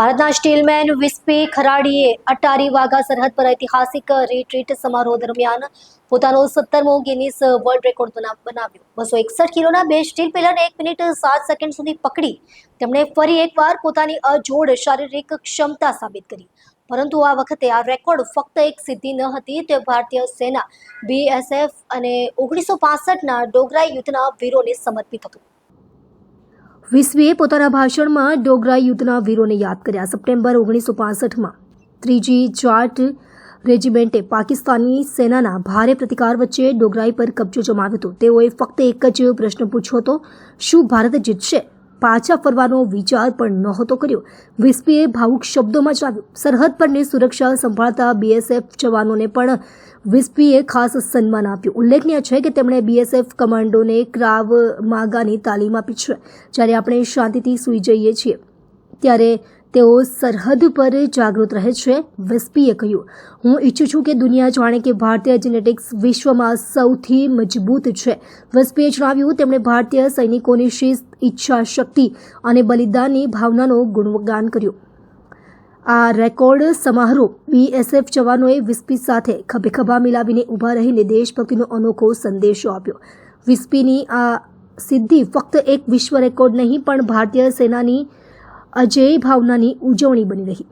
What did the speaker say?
ભારતના સ્ટીલમેન વિસ્પી ખરાડીએ અટારી વાઘા સરહદ પર ઐતિહાસિક રીટ્રીટ સમારોહ દરમિયાન પોતાનો સત્તરમો ગિનિસ વર્લ્ડ રેકોર્ડ બનાવ્યો. બસો એકસઠ કિલોના બે સ્ટીલ પિલરને એક મિનિટ સાત સેકન્ડ સુધી પકડી તેમણે ફરી એકવાર પોતાની અજોડ શારીરિક ક્ષમતા સાબિત કરી. પરંતુ આ વખતે આ રેકોર્ડ ફક્ત એક સિદ્ધિ ન હતી તે ભારતીય સેના બીએસએફ અને ઓગણીસો પાસઠના ડોગરાઈ યુદ્ધના વીરોને સમર્પિત હતું. વિસ્વીએ પોતાના ભાષણમાં ડોગરા યુદ્ધના વીરોને યાદ કર્યા. સપ્ટેમ્બર ઓગણીસો પાસઠમાં ત્રીજી જાટ રેજિમેન્ટે પાકિસ્તાની સેનાના ભારે પ્રતિકાર વચ્ચે ડોગરાઈ પર કબજો જમાવ્યો હતો. તેઓએ ફક્ત એક જ પ્રશ્ન પૂછ્યો હતો, શું ભારત જીતશે? પાછા ફરવાનો વિચાર પણ નહોતો કર્યો. વિસ્પીએ ભાવુક શબ્દોમાં જણાવ્યું, સરહદ પરની સુરક્ષા સંભાળતા બીએસએફ જવાનોને પણ વિસ્પીએ ખાસ સન્માન આપ્યું. ઉલ્લેખનીય છે કે તેમણે બીએસએફ કમાન્ડોને ક્રાવ માગાની તાલીમ આપી છે. જ્યારે આપણે શાંતિથી સૂઈ જઈએ છીએ, ત્યારે તેઓ સરહદ પર જાગૃત રહે છે, વિસ્પીએ કહ્યું. હું ઈચ્છું છું કે દુનિયા જાણે કે ભારતીય જેનેટિક્સ વિશ્વમાં સૌથી મજબૂત છે. વિસ્પીએ જણાવ્યું, તેમણે ભારતીય સૈનિકોની શિસ્ત ઈચ્છા શક્તિ અને બલિદાનની ભાવનાનો ગુણગાન કર્યું. આ રેકોર્ડ સમારોહ બીએસએફ જવાનોએ વિસ્પી સાથે ખભે ખભા મિલાવીને ઊભા રહીને દેશભક્તિનો અનોખો સંદેશો આપ્યો. વિસ્પીની આ સિદ્ધિ ફક્ત એક વિશ્વ રેકોર્ડ નહીં, પણ ભારતીય સેનાની અજેય ભાવનાની ઉજવણી બની રહી.